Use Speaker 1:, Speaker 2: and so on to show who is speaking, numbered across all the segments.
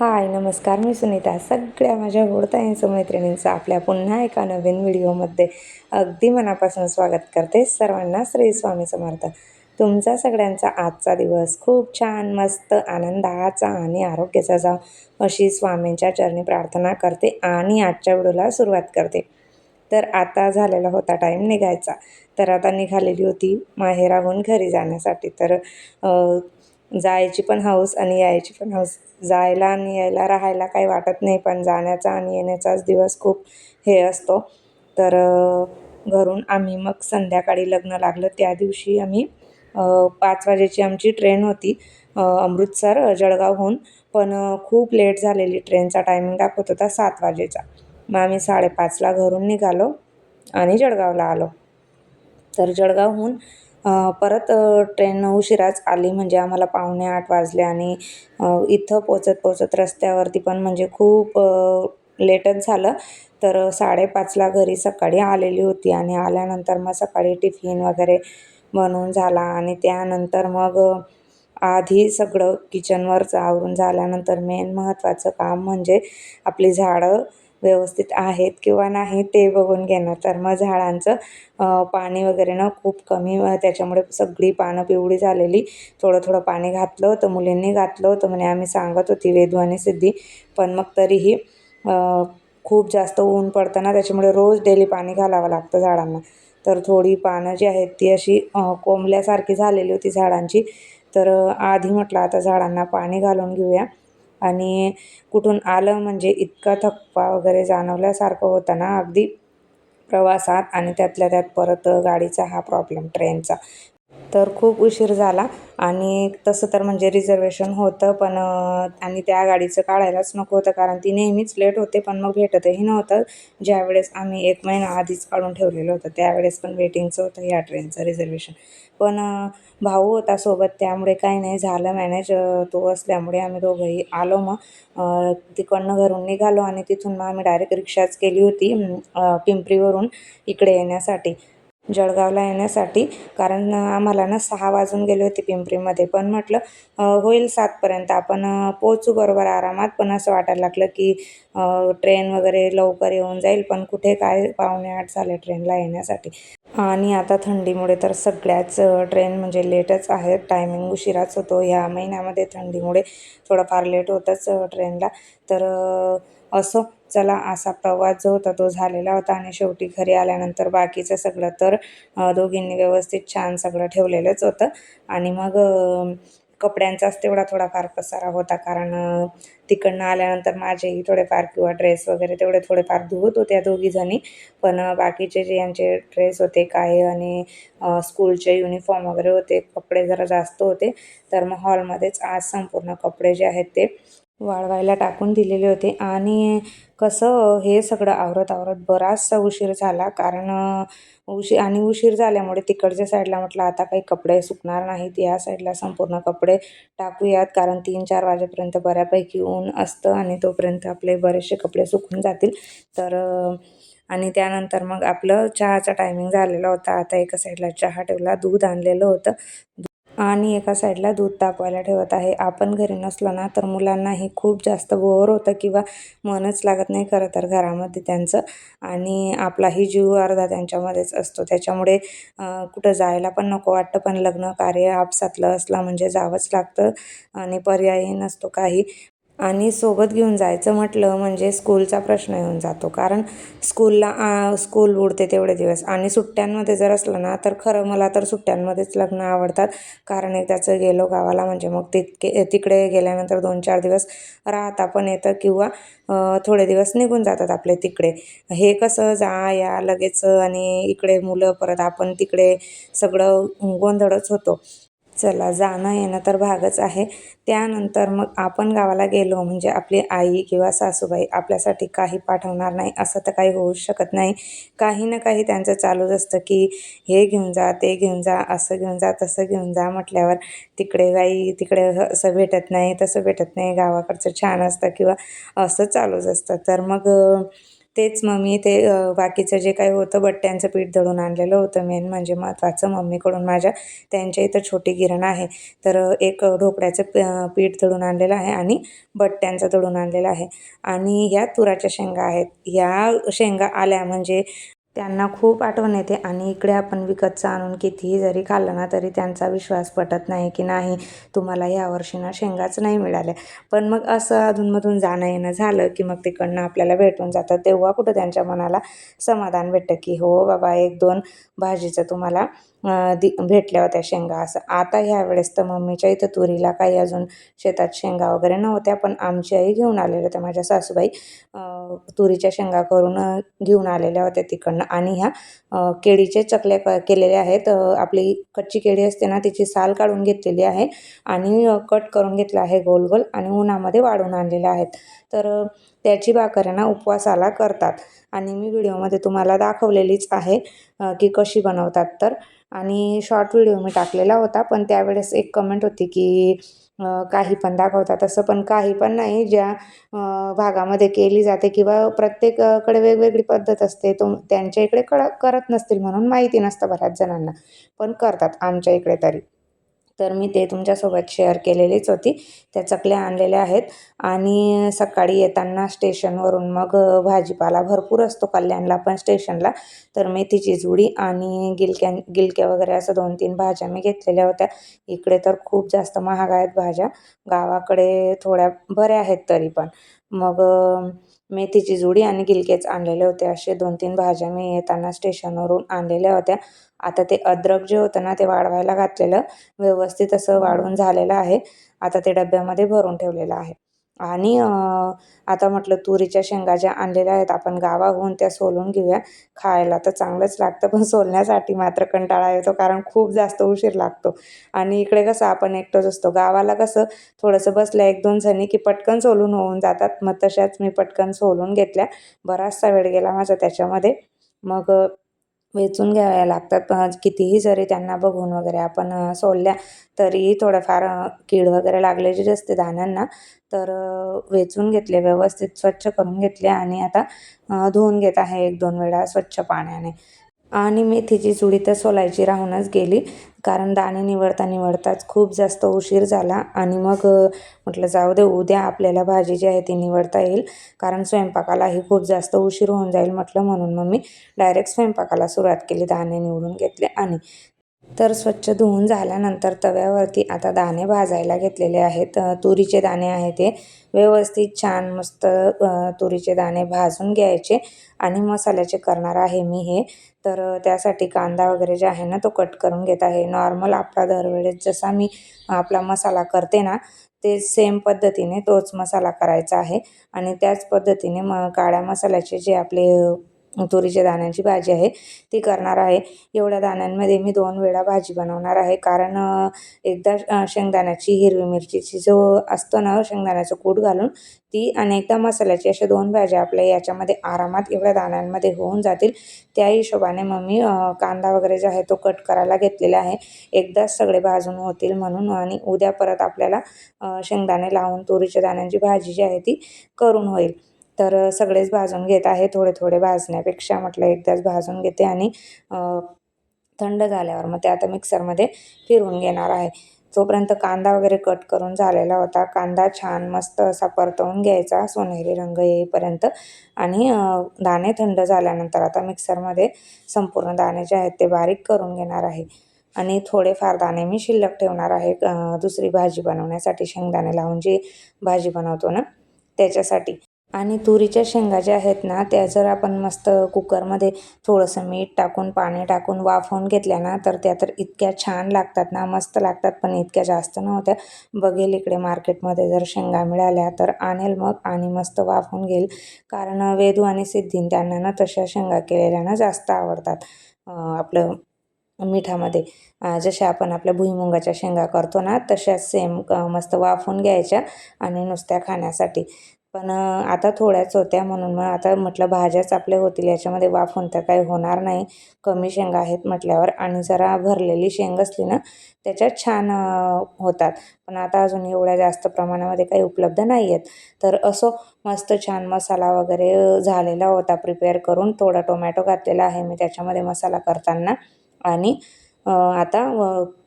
Speaker 1: हाय नमस्कार मी सुनीता. सगळ्या माझ्या गोडताईंचं मैत्रिणींचं आपल्या पुन्हा एका नवीन व्हिडिओमध्ये अगदी मनापासून स्वागत करते सर्वांना श्री स्वामी समर्थ. तुमचा सगळ्यांचा आजचा दिवस खूप छान मस्त आनंदाचा आणि आरोग्याचा जाव अशी स्वामींच्या चरणी प्रार्थना करते आणि आजच्या व्हिडिओला सुरुवात करते. तर आता झालेला होता टाईम निघायचा. तर आता निघालेली होती माहेराहून घरी जाण्यासाठी. तर जायची पण हौस आणि यायची पण हौस. जायला आणि यायला राहायला काही वाटत नाही पण जाण्याचा आणि येण्याचाच दिवस खूप हे असतो. तर घरून आम्ही मग संध्याकाळी लग्न लागलं. त्या दिवशी आम्ही पाच वाजेची आमची ट्रेन होती अमृतसर जळगावहून. पण खूप लेट झालेली ट्रेनचा टायमिंग दाखवत होता सात वाजेचा. मग आम्ही साडेपाचला घरून निघालो आणि जळगावला आलो. तर जळगावहून परत ट्रेन उशिराच आली म्हणजे आम्हाला पावणे आठ वाजले आणि इथं पोचत पोचत रस्त्यावरती पण म्हणजे खूप लेटच झालं. तर साडेपाचला घरी सकाळी आलेली होती आणि आल्यानंतर मग सकाळी टिफिन वगैरे बनवून झाला आणि त्यानंतर मग आधी सगळं किचनवरचं आवरून झाल्यानंतर मेन महत्त्वाचं काम म्हणजे आपली झाडं व्यवस्थित आहेत किंवा नाही ते बघून घेणार. तर मग झाडांचं पाणी वगैरे ना खूप कमी त्याच्यामुळे सगळी पानं पिवळी झालेली. थोडं थोडं पाणी घातलं होतं मुलींनी घातलं होतं म्हणे आम्ही सांगत होती वेदू आणि सिद्धी. पण मग तरीही खूप जास्त ऊन पडतं ना त्याच्यामुळे रोज डेली पाणी घालावं लागतं झाडांना. तर थोडी पानं जी आहेत ती अशी कोंबल्यासारखी झालेली होती झाडांची. तर आधी म्हटलं आता झाडांना पाणी घालून घेऊया. आणि कुठून आलं म्हणजे इतका थकवा वगैरे जाणवल्यासारखं होतं ना अगदी प्रवासात आणि त्यातल्या त्यात परत गाडीचा हा प्रॉब्लेम ट्रेनचा तर खूप उशीर झाला. आणि तसं तर म्हणजे रिझर्वेशन होतं पण आणि त्या गाडीचं काढायलाच नको होतं कारण ती नेहमीच लेट होते पण मग भेटतही नव्हतं. ज्यावेळेस आम्ही एक महिना आधीच काढून ठेवलेलं होतं त्यावेळेस पण वेटिंगचं होतं या ट्रेनचं रिझर्वेशन पण भाऊ होता सोबत त्यामुळे काही नाही झालं मॅनेज तो असल्यामुळे आम्ही दोघंही आलो मग. तिकडनं घरून निघालो आणि तिथून मग आम्ही डायरेक्ट रिक्षाच केली होती पिंपरीवरून इकडे येण्यासाठी. जळगावला येण्यासाठी. कारण आम्हाला ना सहा वाजून गेले होते पिंपरीमध्ये. पण म्हटलं होईल सातपर्यंत. आपण पोचू बरोबर आरामात. पण असं वाटायला लागलं की ट्रेन वगैरे लवकर येऊन जाईल. पण कुठे काय पावणे आठ झाले ट्रेनला येण्यासाठी. आणि आता थंडीमुळे तर सगळ्याच ट्रेन म्हणजे लेटच आहेत. टायमिंग उशिराच होतो. ह्या महिन्यामध्ये थंडीमुळे थोडंफार लेट होतंच ट्रेनला. तर असो चला असा प्रवास जो होता तो झालेला होता आणि शेवटी घरी आल्यानंतर बाकीचं सगळं तर दोघींनी व्यवस्थित छान सगळं ठेवलेलंच होतं. आणि मग कपड्यांचाच तेवढा थोडाफार पसारा होता कारण तिकडनं आल्यानंतर माझेही थोडेफार किंवा ड्रेस वगैरे तेवढे थोडेफार धुवत होत्या दोघीजणी. पण बाकीचे जे यांचे ड्रेस होते काय आणि स्कूलचे युनिफॉर्म वगैरे होते कपडे जरा जास्त होते. तर मग हॉलमध्येच आज संपूर्ण कपडे जे आहेत ते वाळवायला टाकून दिलेले होते. आणि कसं हे सगळं आवरत आवरत बराचसा उशीर झाला. कारण उशी आणि उशीर झाल्यामुळे तिकडच्या साईडला म्हटलं आता काही कपडे सुकणार नाहीत. या साईडला संपूर्ण कपडे टाकूयात. कारण तीन चार वाजेपर्यंत बऱ्यापैकी ऊन असतं आणि तोपर्यंत आपले बरेचसे कपडे सुकून जातील. तर आणि त्यानंतर मग आपलं चहाचा टायमिंग झालेला होता. आता एका साईडला चहा ठेवला दूध आणलेलं होतं. आणि एका साईडला दूध तापवायला ठेवत आहे. आपण घरी नसलो ना तर मुलांनाही खूप जास्त बोर होतं किंवा मनच लागत नाही खरं तर घरामध्ये त्यांचं. आणि आपलाही जीव अर्धा त्यांच्यामध्येच असतो. त्याच्यामुळे कुठं जायला पण नको वाटतं. पण लग्न कार्य आपसातलं असलं म्हणजे जावंच लागतं आणि पर्यायही नसतो काही. आणि सोबत घेऊन जायचं म्हटलं म्हणजे स्कूलचा प्रश्न येऊन जातो. कारण स्कूलला स्कूल उडते तेवढे दिवस. आणि सुट्ट्यांमध्ये जर असलं ना तर खरं मला तर सुट्ट्यांमध्येच लग्न आवडतात. कारण एकदाचं गेलो गावाला म्हणजे मग तितके तिकडे गेल्यानंतर दोन चार दिवस राहता पण येतं किंवा थोडे दिवस निघून जातात आपले तिकडे. हे कसं जा या लगेच आणि इकडे मुलं परत आपण तिकडे सगळं गोंधळच होतो. चला जाणं येणं तर भागच आहे. त्यानंतर मग आपण गावाला गेलो म्हणजे आपली आई किंवा सासूबाई आपल्यासाठी काही पाठवणार नाही असं तर काही होऊच शकत नाही. काही ना काही त्यांचं चालूच असतं की हे घेऊन जा ते घेऊन जा असं घेऊन जा तसं घेऊन जा म्हटल्यावर तिकडे काही तिकडे असं भेटत नाही तसं भेटत नाही. गावाकडचं छान असतं किंवा असं चालूच असतं. तर मग तेच मग मी ते बाकीचं जे काही होतं बट्ट्यांचं पीठ दळून आणलेलं होतं मेन म्हणजे महत्त्वाचं मम्मीकडून माझ्या त्यांच्या इथं छोटी गिरण आहे. तर एक ढोकळ्याचं पीठ दळून आणलेलं आहे आणि बट्ट्यांचं दळून आणलेलं आहे. आणि ह्या तुराच्या शेंगा आहेत. ह्या शेंगा आल्या म्हणजे त्यांना खूप आठवण येते आणि इकडे आपण विकतचं आणून कितीही जरी खाल्लं ना तरी त्यांचा विश्वास पटत नाही की नाही तुम्हाला यावर्षी ना शेंगाच नाही मिळाल्या. पण मग असं अधूनमधून जाणं येणं झालं की मग तिकडनं आपल्याला भेटून जातं. तेव्हा कुठं त्यांच्या मनाला समाधान भेटतं की हो बाबा एक दोन भाजीचं तुम्हाला दि भेटल्या होत्या शेंगा असं. आता ह्यावेळेस तर मम्मीच्या इथं तुरीला काही अजून शेतात शेंगा वगैरे नव्हत्या पण आमची आई घेऊन आलेल्या होत्या. माझ्या सासूबाई तुरीच्या शेंगा करून घेऊन आलेल्या होत्या तिकडनं. आणि ह्या केळीच्या चकल्या क केलेल्या आहेत. आपली कच्ची केळी असते ना तिची साल काढून घेतलेली आहे आणि कट करून घेतलं आहे गोल गोल आणि उन्हामध्ये वाढून आणलेल्या आहेत. तर त्याची भाकर आहे ना उपवासाला करतात आणि मी व्हिडिओमध्ये तुम्हाला दाखवलेलीच आहे की कशी बनवतात तर. आणि शॉर्ट व्हिडिओ मी टाकलेला होता पण त्यावेळेस एक कमेंट होती की काही पण दाखवतात. असं पण काही पण नाही. ज्या भागामध्ये केली जाते किंवा प्रत्येकाकडे वेगवेगळी पद्धत असते तो त्यांच्या इकडे कळ करत नसतील म्हणून माहिती नसतं बऱ्याच जणांना. पण करतात आमच्या इकडे तरी. तर मी ते तुमच्यासोबत शेअर केलेलीच होती. त्या चकल्या आणलेल्या आहेत. आणि सकाळी येताना स्टेशनवरून मग भाजीपाला भरपूर असतो कल्याणला पण स्टेशनला. तर मेथीची जुडी आणि गिलक्या गिलक्या वगैरे असं दोन तीन भाज्या मी घेतलेल्या होत्या. इकडे तर खूप जास्त महाग आहेत भाज्या. गावाकडे थोड्या बऱ्या आहेत तरी पण. मग मेथीची जुडी आणि गिलकेच आणलेले होते. असे दोन तीन भाज्या मी येताना स्टेशनवरून आणलेल्या होत्या. आता ते अद्रक जे होतं ना ते वाढवायला घातलेलं. व्यवस्थित असं वाढून झालेलं आहे. आता ते डब्यामध्ये भरून ठेवलेलं आहे. आणि आता म्हटलं तुरीच्या शेंगा ज्या आणलेल्या आहेत आपण गावाहून त्या सोलून घेऊया. खायला तर चांगलंच लागतं पण सोलण्यासाठी मात्र कंटाळा येतो कारण खूप जास्त उशीर लागतो. आणि इकडे कसं आपण एकटंच असतो. गावाला कसं थोडंसं बसल्या एक दोन जणी की पटकन सोलून होऊन जातात. मग तशाच मी पटकन सोलून घेतल्या. बराचसा वेळ गेला माझा त्याच्यामध्ये. मग वेचून घ्याव्या लागतात. कितीही जरी त्यांना बघून वगैरे आपण सोडल्या सोलल्या थोडंफार कीड वगैरे लागलेली असते दाण्यांना तर वेचून घेतले व्यवस्थित स्वच्छ करून घेतले आणि आता धुवून घेत आहे एक दोन वेळा स्वच्छ पाण्याने. आणि मेथीची चुडी तर सोलायची राहूनच गेली. कारण दाणे निवडता निवडताच खूप जास्त उशीर झाला. आणि मग म्हटलं जाऊ दे उद्या आपल्याला भाजी जी आहे ती निवडता येईल. कारण स्वयंपाकालाही खूप जास्त उशीर होऊन जाईल म्हटलं म्हणून मग मी डायरेक्ट स्वयंपाकाला सुरुवात केली दाणे निवडून घेतले. आणि तर स्वच्छ धुवून झाल्यानंतर तव्यावरती आता दाणे भाजायला घेतलेले आहेत. तुरीचे दाणे आहे ते व्यवस्थित छान मस्त तुरीचे दाणे भाजून घ्यायचे आणि मसाल्याचे करणार आहे मी हे. तर त्यासाठी कांदा वगैरे जे आहे ना तो कट करून घेत आहे. नॉर्मल आपला दरवेळेस जसा मी आपला मसाला करते ना ते सेम पद्धतीने तोच मसाला करायचा आहे. आणि त्याच पद्धतीने म काळ्या मसाल्याचे जे आपले तुरीच्या दाण्यांची भाजी आहे ती करणार आहे. एवढ्या दाण्यांमध्ये मी दोन वेळा भाजी बनवणार आहे. कारण एकदा शेंगदाण्याची हिरवी मिरचीची जो असतो ना शेंगदाण्याचं कूट घालून ती आणि एकदा मसाल्याची अशा दोन भाज्या आपल्या याच्यामध्ये आरामात एवढ्या दाण्यांमध्ये होऊन जातील. त्या हिशोबाने मग मी कांदा वगैरे जो आहे तो कट करायला घेतलेला आहे. एकदाच सगळे भाजून होतील म्हणून आणि उद्या परत आपल्याला शेंगदाणे लावून तुरीच्या दाण्यांची भाजी जी आहे ती करून होईल. तर सगळेच भाजून घेत आहे थोडे थोडे भाजण्यापेक्षा म्हटलं एकदाच भाजून घेते आणि थंड झाल्यावर मग ते आता मिक्सरमध्ये फिरवून घेणार आहे. तोपर्यंत कांदा वगैरे कट करून झालेला होता कांदा छान मस्त असा परतवून घ्यायचा सोनेरी रंग येईपर्यंत आणि दाणे थंड झाल्यानंतर आता मिक्सरमध्ये संपूर्ण दाणे जे आहेत ते बारीक करून घेणार आहे. आणि थोडेफार दाणे मी शिल्लक ठेवणार आहे दुसरी भाजी बनवण्यासाठी शेंगदाणे लावून जी भाजी बनवतो ना त्याच्यासाठी. आणि तुरीच्या शेंगा ज्या आहेत ना त्या जर आपण मस्त कुकरमध्ये थोडंसं मीठ टाकून पाणी टाकून वाफवून घेतल्या ना तर त्या तर इतक्या छान लागतात ना मस्त लागतात पण इतक्या जास्त नव्हत्या. बघेल इकडे मार्केटमध्ये जर शेंगा मिळाल्या तर आणेल मग आणि मस्त वाफवून घेईल. कारण वेदू आणि सिद्धीन त्यांना ना तशा शेंगा केलेल्या ना जास्त आवडतात आपलं मिठामध्ये. जशा आपण आपल्या भुईमुगाच्या शेंगा करतो ना तशाच सेम मस्त वाफवून घ्यायच्या आणि नुसत्या खाण्यासाठी. पण आता थोड्याच होत्या म्हणून मग आता म्हटलं भाज्याच आपल्या होतील याच्यामध्ये वाफ तर काही होणार नाही. कमी शेंगा आहेत म्हटल्यावर आणि जरा भरलेली शेंग असली ना त्याच्यात छान होतात. पण आता अजून एवढ्या जास्त प्रमाणामध्ये काही उपलब्ध नाही आहेत तर असो मस्त छान मसाला वगैरे झालेला होता प्रिपेअर करून थोडा टोमॅटो घातलेला आहे मी त्याच्यामध्ये मसाला करताना. आणि आता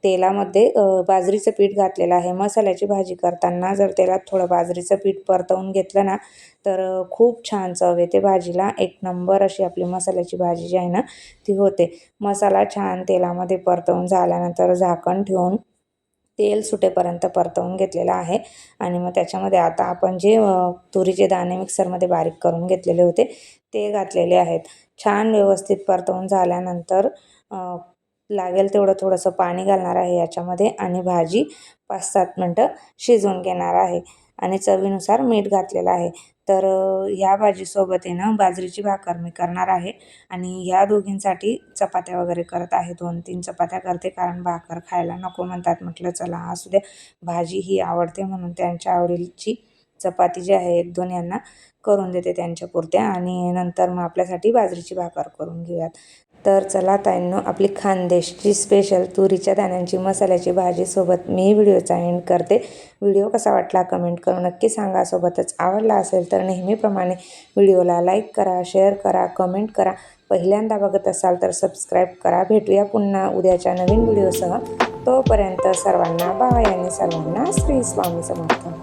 Speaker 1: तेलामध्ये बाजरीचं पीठ घातलेलं आहे. मसाल्याची भाजी करताना जर तेलात थोडं बाजरीचं पीठ परतवून घेतलं ना तर खूप छान चव येते भाजीला. एक नंबर अशी आपली मसाल्याची भाजी जी आहे ना ती होते. मसाला छान तेलामध्ये परतवून झाल्यानंतर झाकण ठेवून तेल सुटेपर्यंत परतवून घेतलेलं आहे. आणि मग त्याच्यामध्ये आता आपण जे तुरीचे दाणे मिक्सरमध्ये बारीक करून घेतलेले होते ते घातलेले आहेत. छान व्यवस्थित परतवून झाल्यानंतर लागेल तेवढं थोडंसं पाणी घालणार आहे याच्यामध्ये आणि भाजी पाच सात मिनटं शिजवून घेणार आहे. आणि चवीनुसार मीठ घातलेलं आहे. तर ह्या भाजीसोबत आहे ना बाजरीची भाकर मी करणार आहे. आणि ह्या दोघींसाठी चपात्या वगैरे करत आहे. दोन तीन चपात्या करते कारण भाकर खायला नको म्हणतात. म्हटलं चला असू द्या भाजी ही आवडते म्हणून त्यांच्या आवडीची चपाती जी आहे एक दोन यांना करून देते त्यांच्या पुरत्या. आणि नंतर मग आपल्यासाठी बाजरीची भाकर करून घेऊयात. तर चला ताईंनो आपली खानदेशची स्पेशल तुरीच्या दाण्यांची मसाल्याची भाजीसोबत मी व्हिडिओचा एंड करते. व्हिडिओ कसा वाटला कमेंट करून नक्की सांगा. सोबतच आवडला असेल तर नेहमीप्रमाणे व्हिडिओला लाईक करा शेअर करा कमेंट करा. पहिल्यांदा बघत असाल तर सबस्क्राईब करा. भेटूया पुन्हा उद्याच्या नवीन व्हिडिओसह. तोपर्यंत सर्वांना बाय आणि सर्वांना श्री स्वामी समर्थ.